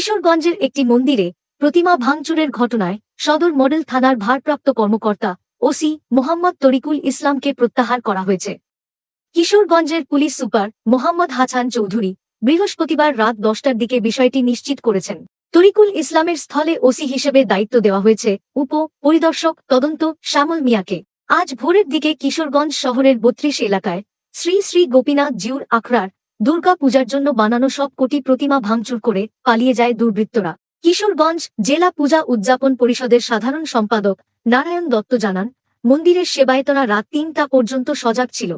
কিশোরগঞ্জের একটি মন্দিরে প্রতিমা ভাঙচুরের ঘটনায় সদর মডেল থানার ভারপ্রাপ্ত কর্মকর্তা ওসি মোহাম্মদ তরিকুল ইসলামকে প্রত্যাহার করা হয়েছে। কিশোরগঞ্জের পুলিশ সুপার মোহাম্মদ হাসান চৌধুরী বৃহস্পতিবার রাত দশটার দিকে বিষয়টি নিশ্চিত করেছেন। তরিকুল ইসলামের স্থলে ওসি হিসেবে দায়িত্ব দেওয়া হয়েছে উপ পরিদর্শক তদন্ত শ্যামল মিয়াকে। আজ ভোরের দিকে কিশোরগঞ্জ শহরের বত্রিশ এলাকায় শ্রী শ্রী গোপীনাথ জিউর আখড়ার দুর্গা পূজার জন্য বানানো সব কোটি প্রতিমা ভাঙচুর করে পালিয়ে যায় দুর্বৃত্তরা। কিশোরগঞ্জ জেলা পূজা উদযাপন পরিষদের সাধারণ সম্পাদক নারায়ণ দত্ত জানান, মন্দিরের সেবায়তরা রাত তিনটা পর্যন্ত সজাগ ছিল।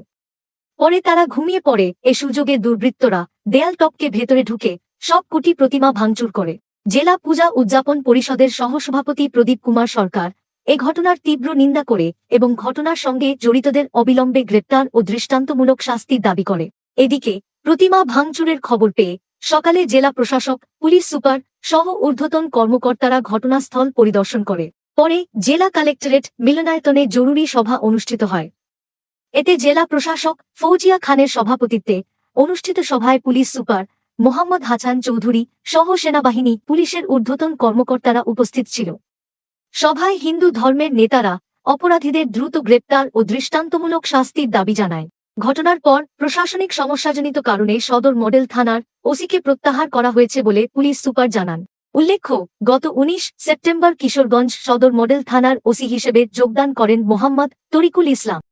পরে তারা ঘুমিয়ে পড়ে, এ সুযোগে দুর্বৃত্তরা দেয়াল টপকে ভেতরে ঢুকে সব কোটি প্রতিমা ভাঙচুর করে। জেলা পূজা উদযাপন পরিষদের সহসভাপতি প্রদীপ কুমার সরকার এ ঘটনার তীব্র নিন্দা করে এবং ঘটনার সঙ্গে জড়িতদের অবিলম্বে গ্রেপ্তার ও দৃষ্টান্তমূলক শাস্তির দাবি করে। এদিকে প্রতিমা ভাঙচুরের খবর পেয়ে সকালে জেলা প্রশাসক, পুলিশ সুপার, সহ ঊর্ধ্বতন কর্মকর্তারা ঘটনাস্থল পরিদর্শন করে। পরে জেলা কালেক্টরেট মিলনায়তনে জরুরি সভা অনুষ্ঠিত হয়। এতে জেলা প্রশাসক ফৌজিয়া খানের সভাপতিত্বে অনুষ্ঠিত সভায় পুলিশ সুপার মোহাম্মদ হাসান চৌধুরী সহ সেনাবাহিনী, পুলিশের ঊর্ধ্বতন কর্মকর্তারা উপস্থিত ছিল। সভায় হিন্দু ধর্মের নেতারা অপরাধীদের দ্রুত গ্রেপ্তার ও দৃষ্টান্তমূলক শাস্তির দাবি জানায়। ঘটনার পর, প্রশাসনিক সমস্যাজনিত কারণে সদর মডেল থানার ওসিকে প্রত্যাহার করা হয়েছে বলে পুলিশ সুপার জানান। উল্লেখ্য, গত উনিশ সেপ্টেম্বর কিশোরগঞ্জ সদর মডেল থানার ওসি হিসেবে যোগদান করেন মোহাম্মদ তরিকুল ইসলাম।